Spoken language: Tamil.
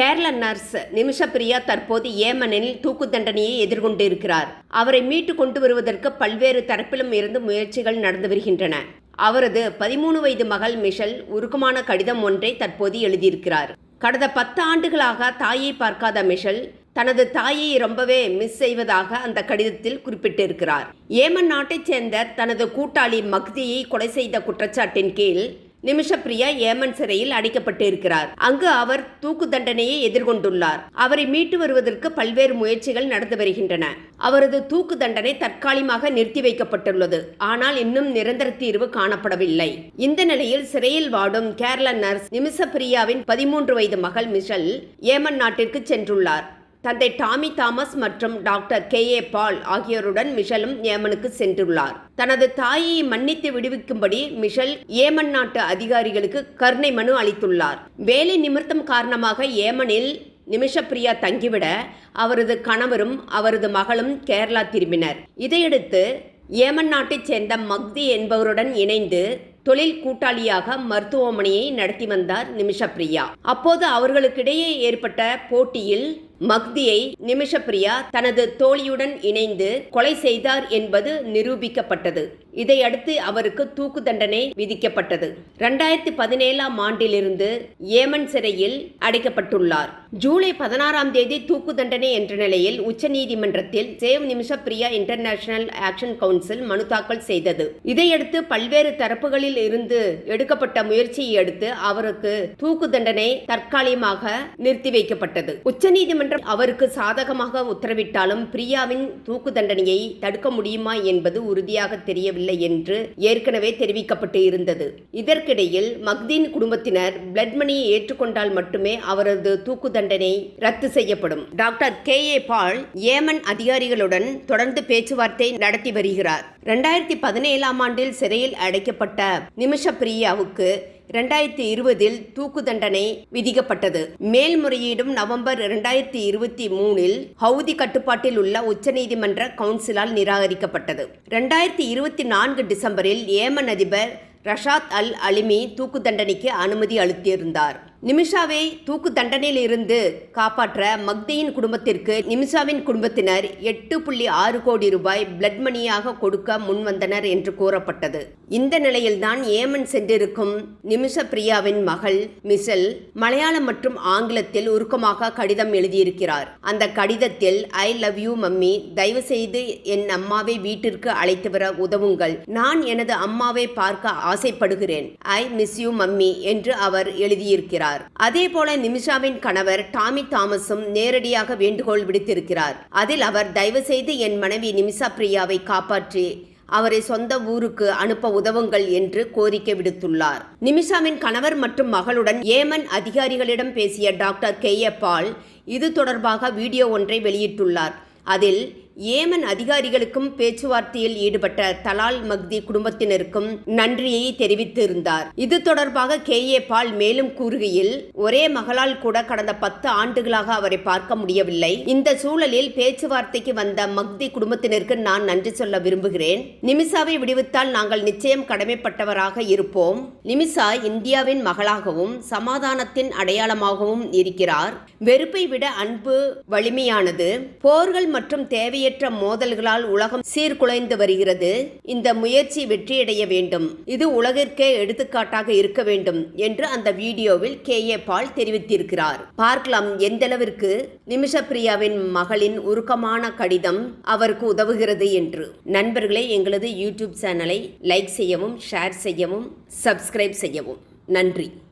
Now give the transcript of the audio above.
கேரள நர்ஸ் நிமிஷ பிரியா தற்போது ஏமனில் தூக்கு தண்டனையை எதிர்கொண்டு இருக்கிறார் அவரை மீட்டு கொண்டு வருவதற்கு பல்வேறு தரப்பிலும் இருந்து முயற்சிகள் நடந்து வருகின்றன. அவரது பதிமூணு வயது மகள் மிஷல் உருக்கமான கடிதம் ஒன்றை தற்போது எழுதியிருக்கிறார். கடந்த பத்து ஆண்டுகளாக தாயை பார்க்காத மிஷல் தனது தாயை ரொம்பவே மிஸ் செய்வதாக அந்த கடிதத்தில் குறிப்பிட்டிருக்கிறார். ஏமன் நாட்டைச் சேர்ந்த தனது கூட்டாளி மக்தியை கொலை செய்த குற்றச்சாட்டின் கீழ் நிமிஷப்பிரியா ஏமன் சிறையில் அடைக்கப்பட்டிருக்கிறார். அங்கு அவர் தூக்கு தண்டனையை எதிர்கொண்டுள்ளார். அவரை மீட்டு வருவதற்கு பல்வேறு முயற்சிகள் நடந்து வருகின்றன. அவரது தூக்கு தண்டனை தற்காலிகமாக நிறுத்தி வைக்கப்பட்டுள்ளது. ஆனால் இன்னும் நிரந்தர தீர்வு காணப்படவில்லை. இந்த நிலையில் சிறையில் வாடும் கேரள நர்ஸ் நிமிஷப்பிரியாவின் பதிமூன்று வயது மகள் மிஷல் ஏமன் நாட்டிற்கு சென்றுள்ளார். தந்தை டாமி தாமஸ் மற்றும் டாக்டர் கே ஏ பால் ஆகியோருடன் மிஷலும் ஏமனுக்கு சென்றுள்ளார். தனது தாயை மன்னித்து விடுவிக்கும்படி மிஷல் ஏமன் நாட்டு அதிகாரிகளுக்கு கருணை மனு அளித்துள்ளார். வேலை நிமித்தம் காரணமாக ஏமனில் நிமிஷப்பிரியா தங்கிவிட அவரது கணவரும் அவரது மகளும் கேரளா திரும்பினர். இதையடுத்து ஏமன் நாட்டைச் சேர்ந்த மக்தி என்பவருடன் இணைந்து தொழில் கூட்டாளியாக மருத்துவமனையை நடத்தி வந்தார் நிமிஷப்பிரியா. அப்போது அவர்களுக்கிடையே ஏற்பட்ட போட்டியில் மக்தியை நிமிஷப்பிரியா தனது தோழியுடன் இணைந்து கொலை செய்தார் என்பது நிரூபிக்கப்பட்டது. இதையடுத்து அவருக்கு தூக்கு தண்டனை விதிக்கப்பட்டது. இரண்டாயிரத்தி பதினேழாம் ஆண்டிலிருந்து ஏமன் சிறையில் அடைக்கப்பட்டுள்ளார். ஜூலை பதினாறாம் தேதி தூக்கு தண்டனை என்ற நிலையில் உச்சநீதிமன்றத்தில் save Nimisha Priya international action council மனு தாக்கல் செய்தது. இதையடுத்து பல்வேறு தரப்புகளில் இருந்து எடுக்கப்பட்ட முயற்சியை அடுத்து அவருக்கு தூக்கு தண்டனை தற்காலிகமாக நிறுத்தி வைக்கப்பட்டது. நீதிமன்றம் அவருக்கு சாதகமாக உத்தரவிட்டாலும் பிரியாவின் தூக்கு தண்டனையை தடுக்க முடியுமா என்பது உறுதியாக தெரியவில்லை என்று ஏற்கனவே தெரிவிக்கப்பட்டு இருந்தது. இதற்கிடையில் மக்தீன் குடும்பத்தினர் பிளட் மணியை ஏற்றுக்கொண்டால் மட்டுமே அவரது தூக்கு தண்டனை ரத்து செய்யப்படும். Doctor K. A. Paul Yemen அதிகாரிகளுடன் தொடர்ந்து பேச்சுவார்த்தை நடத்தி வருகிறார். இரண்டாயிரத்தி பதினேழாம் ஆண்டில் சிறையில் அடைக்கப்பட்ட நிமிஷ பிரியாவுக்கு இரண்டாயிரத்தி இருபதில் தூக்கு தண்டனை விதிக்கப்பட்டது. மேல்முறையீடும் நவம்பர் இரண்டாயிரத்தி இருபத்தி மூணில் ஹவுதி கட்டுப்பாட்டில் உள்ள உச்சநீதிமன்ற கவுன்சிலால் நிராகரிக்கப்பட்டது. இரண்டாயிரத்தி இருபத்தி நான்கு டிசம்பரில் ஏமன் அதிபர் ரஷாத் அல் அலிமி தூக்கு தண்டனைக்கு அனுமதி அளித்திருந்தார். நிமிஷாவை தூக்கு தண்டனையில் இருந்து காப்பாற்ற மக்தியின் குடும்பத்திற்கு நிமிஷாவின் குடும்பத்தினர் எட்டு புள்ளி ஆறு கோடி ரூபாய் பிளட் மணியாக கொடுக்க முன்வந்தனர் என்று கூறப்பட்டது. இந்த நிலையில்தான் ஏமன் சென்றிருக்கும் நிமிஷ பிரியாவின் மகள் மிசல் மலையாளம் மற்றும் ஆங்கிலத்தில் உருக்கமாக கடிதம் எழுதியிருக்கிறார். அந்த கடிதத்தில் ஐ லவ் யூ மம்மி தயவு செய்து என் அம்மாவை வீட்டிற்கு அழைத்து வர உதவுங்கள். நான் எனது அம்மாவை பார்க்க ஆசைப்படுகிறேன். ஐ மிஸ் யூ மம்மி என்று அவர் எழுதியிருக்கிறார். அதே போல நிமிஷாவின் கணவர் டாமி தாமஸும் நேரடியாக வேண்டுகோள் விடுத்திருக்கிறார். அதில் அவர் தயவு செய்து என் மனைவி நிமிஷா பிரியாவை காப்பாற்றி அவரை சொந்த ஊருக்கு அனுப்ப உதவுங்கள் என்று கோரிக்கை விடுத்துள்ளார். நிமிஷாவின் கணவர் மற்றும் மகளுடன் ஏமன் அதிகாரிகளிடம் பேசிய டாக்டர் கே ஏ பால் இது தொடர்பாக வீடியோ ஒன்றை வெளியிட்டுள்ளார். அதில் ஏமன் அதிகாரிகளுக்கும் பேச்சுவார்த்தையில் ஈடுபட்ட தலால் மக்தி குடும்பத்தினருக்கும் நன்றியை தெரிவித்திருந்தார். இது தொடர்பாக கே. ஏ. பால் மேலும் கூறுகையில் ஒரே மகளால் கூட கடந்த பத்து ஆண்டுகளாக அவரை பார்க்க முடியவில்லை. இந்த சூழலில் பேச்சுவார்த்தைக்கு வந்த மக்தி குடும்பத்தினருக்கு நான் நன்றி சொல்ல விரும்புகிறேன். நிமிஷாவை விடுவித்தால் நாங்கள் நிச்சயம் கடமைப்பட்டவராக இருப்போம். நிமிஷா இந்தியாவின் மகளாகவும் சமாதானத்தின் அடையாளமாகவும் இருக்கிறார். வெறுப்பை விட அன்பு வலிமையானது. போர்கள் மற்றும் தேவையற்ற மோதல்களால் உலகம் சீர்குலைந்து வருகிறது. இந்த முயற்சி வெற்றியடைய வேண்டும். இது உலகிற்கே எடுத்துக்காட்டாக இருக்க வேண்டும் என்று அந்த வீடியோவில் கே ஏ பால் தெரிவித்திருக்கிறார். பார்க்கலாம் எந்தளவிற்கு நிமிஷப்பிரியாவின் மகளின் உருக்கமான கடிதம் அவருக்கு உதவுகிறது என்று. நண்பர்களே எங்களது யூடியூப் சேனலை லைக் செய்யவும் ஷேர் செய்யவும் சப்ஸ்கிரைப் செய்யவும். நன்றி.